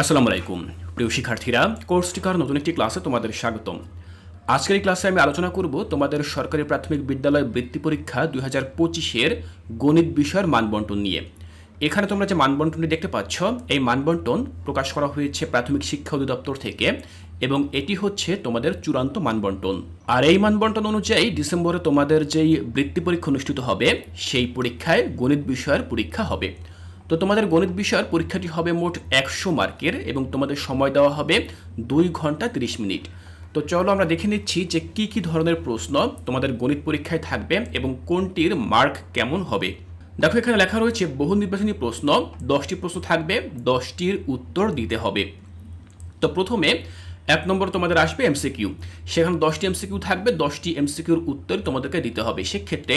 আসসালামু আলাইকুম। প্রিয় শিক্ষার্থীরা, কোর্স টিকার নতুন একটি ক্লাসে তোমাদের স্বাগতম। আজকের এই ক্লাসে আমি আলোচনা করব তোমাদের সরকারি প্রাথমিক বিদ্যালয় বৃত্তি পরীক্ষা দুই হাজার পঁচিশের গণিত বিষয়ের মানবন্টন নিয়ে। এখানে তোমরা যে মানবন্টনটি দেখতে পাচ্ছ, এই মানবন্টন প্রকাশ করা হয়েছে প্রাথমিক শিক্ষা অধিদপ্তর থেকে এবং এটি হচ্ছে তোমাদের চূড়ান্ত মানবন্টন। আর এই মানবন্টন অনুযায়ী ডিসেম্বরে তোমাদের যেই বৃত্তি পরীক্ষা অনুষ্ঠিত হবে, সেই পরীক্ষায় গণিত বিষয়ের পরীক্ষা হবে। তো তোমাদের গণিত বিষয়ের পরীক্ষাটি হবে মোট একশো মার্কের এবং তোমাদের সময় দেওয়া হবে দুই ঘণ্টা তিরিশ মিনিট। তো চলো আমরা দেখে নিচ্ছি যে কি কি ধরনের প্রশ্ন তোমাদের গণিত পরীক্ষায় থাকবে এবং কোনটির মার্ক কেমন হবে। দেখো, এখানে লেখা রয়েছে, বহু নির্বাচনী প্রশ্ন, দশটি প্রশ্ন থাকবে, দশটির উত্তর দিতে হবে। তো প্রথমে এক নম্বর তোমাদের আসবে এমসিকিউ সেখানে দশটি এমসিকিউ থাকবে, দশটি এমসিকিউর উত্তর তোমাদেরকে দিতে হবে। সেক্ষেত্রে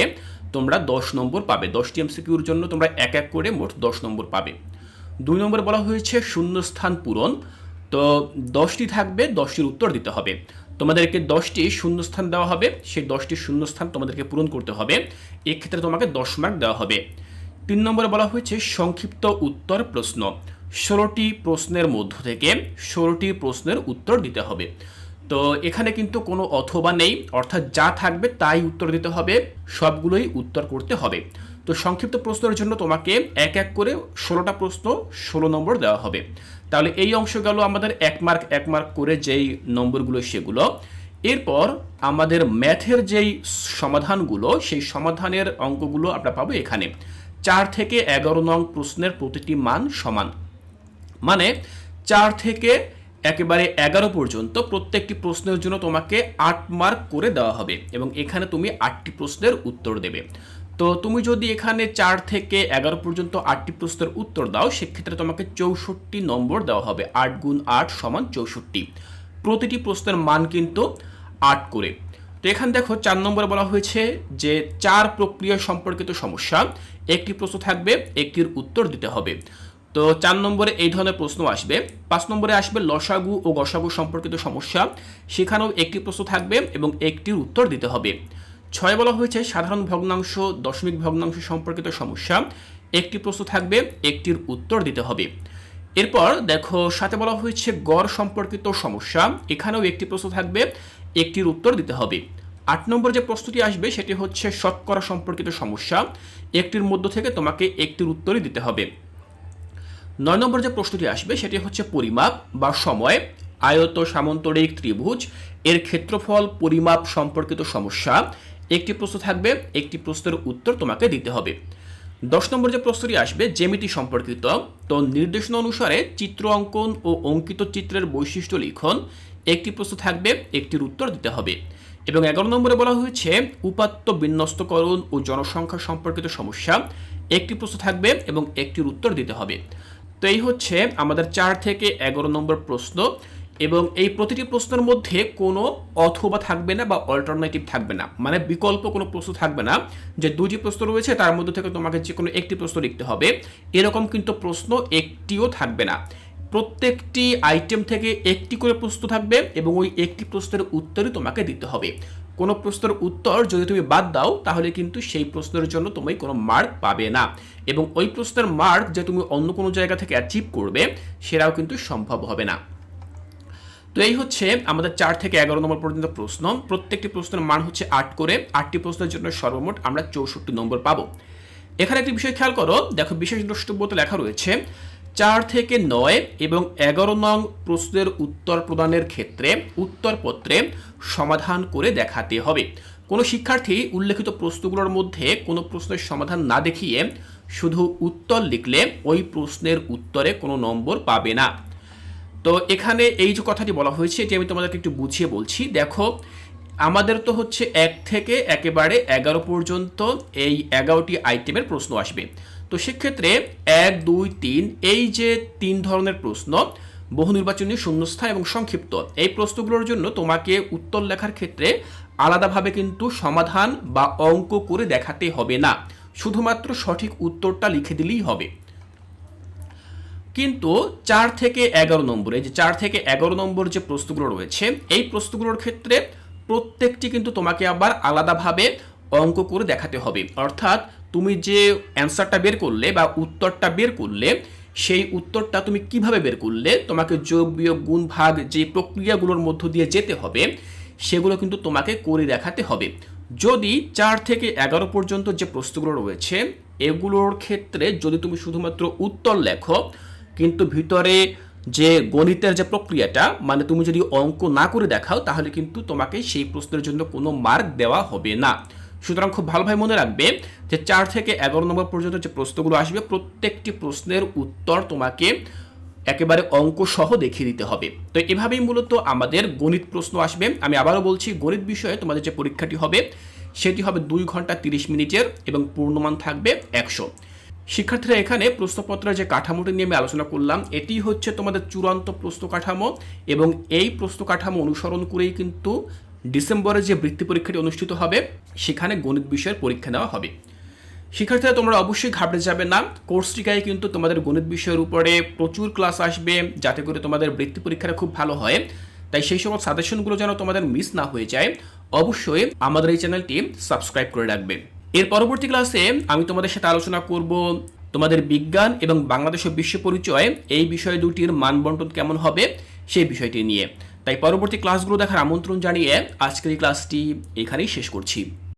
তোমরা দশ নম্বর পাবে। দশটি এমসিকিউর জন্য তোমরা এক এক করে মোট দশ নম্বর পাবে। দুই নম্বর বলা হয়েছে শূন্যস্থান পূরণ। তো দশটি থাকবে, দশটির উত্তর দিতে হবে। তোমাদেরকে দশটি শূন্যস্থান দেওয়া হবে। সেই দশটি শূন্যস্থান তোমাদেরকে পূরণ করতে হবে। এক্ষেত্রে তোমাকে দশ মার্ক দেওয়া হবে। তিন নম্বরে বলা হয়েছে সংক্ষিপ্ত উত্তর প্রশ্ন। ষোলোটি প্রশ্নের মধ্য থেকে ষোলোটি প্রশ্নের উত্তর দিতে হবে। তো এখানে কিন্তু কোনো অথবা নেই, অর্থাৎ যা থাকবে তাই উত্তর দিতে হবে, সবগুলোই উত্তর করতে হবে। তো সংক্ষিপ্ত প্রশ্নের জন্য তোমাকে এক এক করে ষোলোটা প্রশ্ন ষোলো নম্বর দেওয়া হবে। তাহলে এই অংশ গেল আমাদের এক মার্ক এক মার্ক করে যেই নম্বরগুলো সেগুলো। এরপর আমাদের ম্যাথের যেই সমাধানগুলো, সেই সমাধানের অঙ্কগুলো আমরা পাবো এখানে। চার থেকে এগারো নং প্রশ্নের প্রতিটি মান সমান। মানে চার থেকে একেবারে এগারো পর্যন্ত প্রত্যেকটি প্রশ্নের জন্য তোমাকে আট মার্ক করে দেওয়া হবে এবং এখানে তুমি আটটি প্রশ্নের উত্তর দেবে। তো তুমি যদি এখানে চার থেকে এগারো পর্যন্ত আটটি প্রশ্নের উত্তর দাও, সেক্ষেত্রে তোমাকে চৌষট্টি নম্বর দেওয়া হবে, আট গুণ আট সমান চৌষট্টি। প্রতিটি প্রশ্নের মান কিন্তু আট করে। তো এখানে দেখো চার নম্বরে বলা হয়েছে যে চার প্রক্রিয়া সম্পর্কিত সমস্যা, একটি প্রশ্ন থাকবে, একটির উত্তর দিতে হবে। তো চার নম্বরে এই ধরনের প্রশ্ন আসবে। পাঁচ নম্বরে আসবে লসাগু ও গসাগু সম্পর্কিত সমস্যা। সেখানেও একটি প্রশ্ন থাকবে এবং একটির উত্তর দিতে হবে। ছয় বলা হয়েছে সাধারণ ভগ্নাংশ, দশমিক ভগ্নাংশ সম্পর্কিত সমস্যা। একটি প্রশ্ন থাকবে, একটির উত্তর দিতে হবে। এরপর দেখো, সাথে বলা হয়েছে গড় সম্পর্কিত সমস্যা। এখানেও একটি প্রশ্ন থাকবে, একটির উত্তর দিতে হবে। আট নম্বর যে প্রশ্নটি আসবে, সেটি হচ্ছে শতকরা সম্পর্কিত সমস্যা। একটির মধ্য থেকে তোমাকে একটির উত্তরই দিতে হবে। নয় নম্বর যে প্রশ্নটি আসবে, সেটি হচ্ছে পরিমাপ বা সময়, আয়ত সামন্তরিক ত্রিভুজ, এর ক্ষেত্রফল, পরিমাপ সম্পর্কিত সমস্যা। একটি প্রশ্ন থাকবে, একটি প্রশ্নের উত্তর তোমাকে দিতে হবে। দশ নম্বর যে প্রশ্নটি আসবে, জ্যামিতি সম্পর্কিত। তো নির্দেশনা অনুসারে চিত্র অঙ্কন ও অঙ্কিত চিত্রের বৈশিষ্ট্য লিখন। একটি প্রশ্ন থাকবে, একটির উত্তর দিতে হবে। এবং এগারো নম্বরে বলা হয়েছে, উপাত্ত বিন্যস্তকরণ ও জনসংখ্যা সম্পর্কিত সমস্যা। একটি প্রশ্ন থাকবে এবং একটির উত্তর দিতে হবে। তো এই হচ্ছে আমাদের চার থেকে এগারো নম্বর প্রশ্ন এবং এই প্রতিটি প্রশ্নের মধ্যে কোনো অথবা থাকবে না বা অল্টারনেটিভ থাকবে না। মানে বিকল্প কোনো প্রশ্ন থাকবে না। যে দুটি প্রশ্ন রয়েছে, তার মধ্যে থেকে তোমাকে যে কোনো একটি প্রশ্ন লিখতে হবে। এরকম কিন্তু প্রশ্ন একটিও থাকবে না। প্রত্যেকটি আইটেম থেকে একটি করে প্রশ্ন থাকবে এবং ওই একটি প্রশ্নের উত্তরই তোমাকে দিতে হবে। কোনো প্রশ্নের উত্তর যদি তুমি বাদ দাও, তাহলে কিন্তু সেই প্রশ্নের জন্য তুমি কোনো মার্ক পাবে না। এবং ওই প্রশ্নের মার্ক যে তুমি অন্য কোনো জায়গা থেকে অ্যাচিভ করবে, সেটাও কিন্তু সম্ভব হবে না। তো এই হচ্ছে আমাদের চার থেকে এগারো নম্বর পর্যন্ত প্রশ্ন। প্রত্যেকটি প্রশ্নের মান হচ্ছে আট করে। আটটি প্রশ্নের জন্য সর্বমোট আমরা চৌষট্টি নম্বর পাবো। এখানে একটি বিষয় খেয়াল করো। দেখো বিশেষ দ্রষ্টব্যতে লেখা রয়েছে চার থেকে নয় এবং এগারো নং প্রশ্নের উত্তর প্রদানের ক্ষেত্রে উত্তরপত্রে সমাধান করে দেখাতে হবে। কোনো শিক্ষার্থী উল্লেখিত প্রশ্নগুলোর মধ্যে কোনো প্রশ্নের সমাধান না দেখিয়ে শুধু উত্তর লিখলে ওই প্রশ্নের উত্তরে কোনো নম্বর পাবে না। তো এখানে এই যে কথাটি বলা হয়েছে, এটি আমি তোমাদেরকে একটু বুঝিয়ে বলছি। দেখো, আমাদের তো হচ্ছে এক থেকে একেবারে এগারো পর্যন্ত এই এগারোটি আইটেমের প্রশ্ন আসবে। তো সেক্ষেত্রে এক, দুই, তিন, এই যে তিন ধরনের প্রশ্ন, বহু নির্বাচনী শূন্যস্থান এবং সংক্ষিপ্ত, এই প্রশ্নগুলোর জন্য তোমাকে উত্তর লেখার ক্ষেত্রে আলাদাভাবে কিন্তু সমাধান বা অঙ্ক করে দেখাতে হবে না। শুধুমাত্র সঠিক উত্তরটা লিখে দিলেই হবে। কিন্তু চার থেকে এগারো নম্বরে যে চার থেকে এগারো নম্বর যে প্রশ্নগুলো রয়েছে, এই প্রশ্নগুলোর ক্ষেত্রে প্রত্যেকটি কিন্তু তোমাকে আবার আলাদাভাবে অঙ্ক করে দেখাতে হবে। অর্থাৎ তুমি যে অ্যান্সারটা বের করলে বা উত্তরটা বের করলে, সেই উত্তরটা তুমি কীভাবে বের করলে, তোমাকে যোগ, বিয়োগ, গুণ, ভাগ যে প্রক্রিয়াগুলোর মধ্য দিয়ে যেতে হবে, সেগুলো কিন্তু তোমাকে করে দেখাতে হবে। যদি চার থেকে এগারো পর্যন্ত যে প্রশ্নগুলো রয়েছে, এগুলোর ক্ষেত্রে যদি তুমি শুধুমাত্র উত্তর লেখো, কিন্তু ভিতরে যে গণিতের যে প্রক্রিয়াটা মানে তুমি যদি অঙ্ক না করে দেখাও, তাহলে কিন্তু তোমাকে সেই প্রশ্নের জন্য কোনো মার্ক দেওয়া হবে না। সুতরাং খুব ভালোভাবে মনে রাখবে যে চার থেকে এগারো নম্বর পর্যন্ত যে প্রশ্নগুলো আসবে, প্রত্যেকটি প্রশ্নের উত্তর তোমাকে একেবারে অঙ্ক সহ দেখিয়ে দিতে হবে। তো এভাবেই মূলত আমাদের গণিত প্রশ্ন আসবে। আমি আবারও বলছি, গণিত বিষয়ে তোমাদের যে পরীক্ষাটি হবে, সেটি হবে দুই ঘণ্টা তিরিশ মিনিটের এবং পূর্ণমান থাকবে একশো। শিক্ষার্থীরা এখানে প্রশ্নপত্রের যে কাঠামোটি নিয়ে আমি আলোচনা করলাম, এটি হচ্ছে তোমাদের চূড়ান্ত প্রশ্ন কাঠামো এবং এই প্রশ্ন কাঠামো অনুসরণ করেই কিন্তু ডিসেম্বরে যে বৃত্তি পরীক্ষাটি অনুষ্ঠিত হবে, সেখানে গণিত বিষয়ের পরীক্ষা নেওয়া হবে। শিক্ষার্থীরা, তোমরা অবশ্যই ঘাবড়ে যাবে না। কোর্সটিকায় কিন্তু তোমাদের গণিত বিষয়ের উপরে প্রচুর ক্লাস আসবে, যাতে করে তোমাদের বৃত্তি পরীক্ষাটা খুব ভালো হয়। তাই সেই সকল সাজেশনগুলো যেন তোমাদের মিস না হয়ে যায়, অবশ্যই আমাদের এই চ্যানেলটি সাবস্ক্রাইব করে রাখবে। এর পরবর্তী ক্লাসে আমি তোমাদের সাথে আলোচনা করব তোমাদের বিজ্ঞান এবং বাংলাদেশ বিশ্ব পরিচয়, এই বিষয় দুটির মানবন্টন কেমন হবে, সেই বিষয়টি নিয়ে। তাই পরবর্তী ক্লাসগুলো দেখার আমন্ত্রণ জানিয়ে আজকের এই ক্লাসটি এখানেই শেষ করছি।